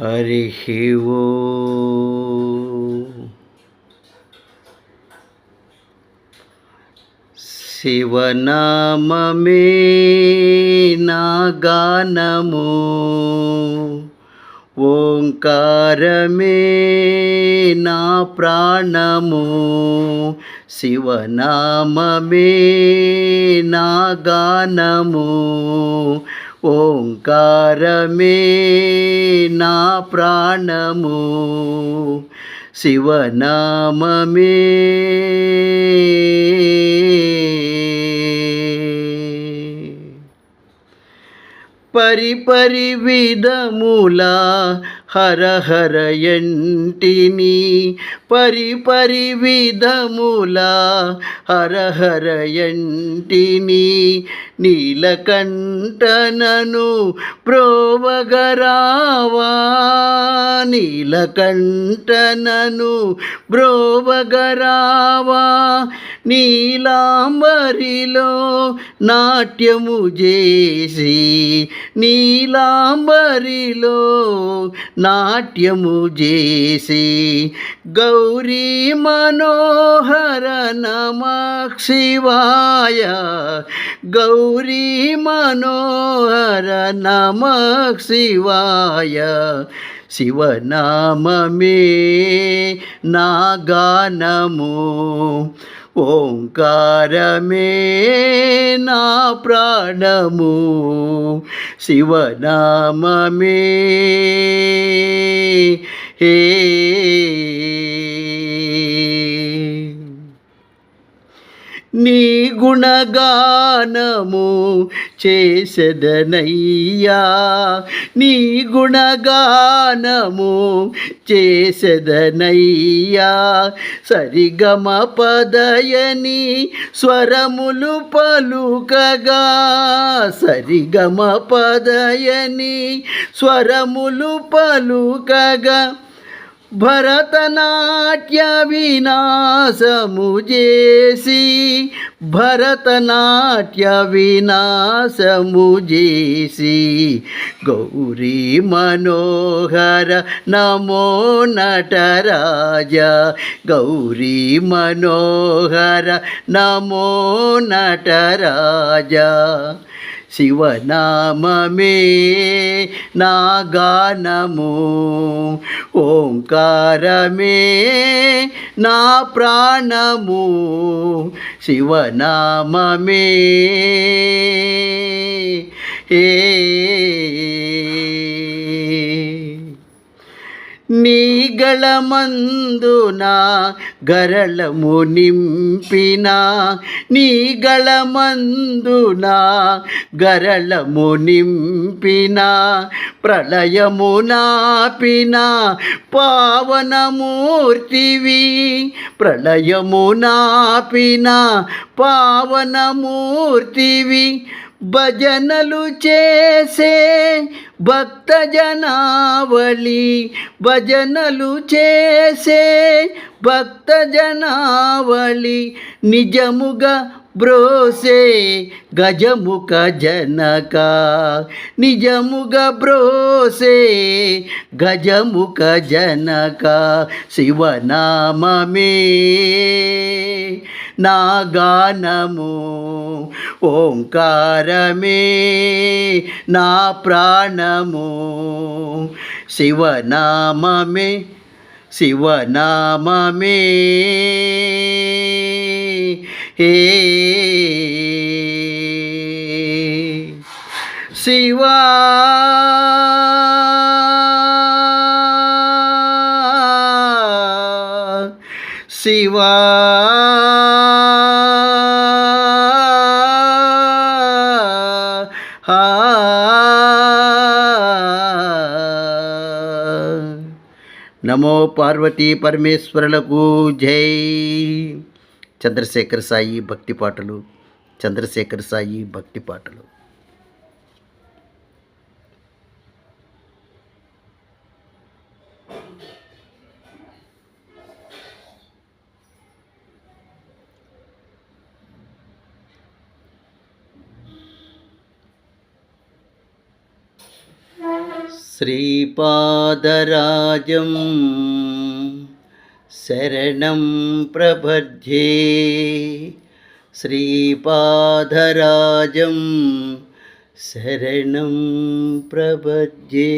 హరి ఓ శివనామమే నా గానము ఓంకారమే నా ప్రాణము. శివనామమే నా గానము ఓంకారమే నా ప్రాణము శివనామమే. పరిపరి విధముల హర హర ఎంటిని పరిపరి విధముల హర హర ఎంటిని నీలకంఠనను ప్రోవగరావా నీలకంఠనను బ్రోవగరావా నీలాంబరిలో నాట్యము చేసి నీలాంబరిలో నాట్యము చేసి గౌరీ మనోహర నమ శివాయ గౌరీ మనోహర నమ శివాయ. శివనామే నా గానము ఓంకారమే నా ప్రాణము. శివనామే హే. నీ గుణగానము చేసెదనయ్యా. నీ గుణగానము చేసెదనయ్యా. సరిగమ పదయని స్వరములు పలుకగా. సరిగమ పదయని స్వరములు పలుకగా. భరతనాట్య వినాశము చేసి భరతనాట్య వినాశము చేసి గౌరీ మనోహర నమో నటరాజ గౌరీ మనోహర నమో నటరాజ. శివనామే నా గానము ఓంకారమే నా ప్రాణము శివనామమే. ఏ నీ నీగళమందున గరళము నింపిన నీగళమందున గరళము నింపిన ప్రళయము నాపిన పావనమూర్తివి ప్రళయము నాపిన పావనమూర్తివి భజనలు చేసే భక్త జనావళి భజనలు చేసే భక్త జనావళి నిజముగా బ్రోసే గజముఖ జనక. నిజముగా బ్రోసే గజముఖ జనక. శివనామమే. నా గానము ఓంకారమే నా ప్రాణము. శివనామమే శివనామమే. హే శివా. శివా. నమో పార్వతీ పరమేశ్వరులకు జై. చంద్రశేఖర్ సాయి భక్తి పాటలు చంద్రశేఖర్ సాయి భక్తి పాటలు. श्रीपादराजं शरणं प्रभज्ये। श्रीपादराजं शरणं प्रभज्ये।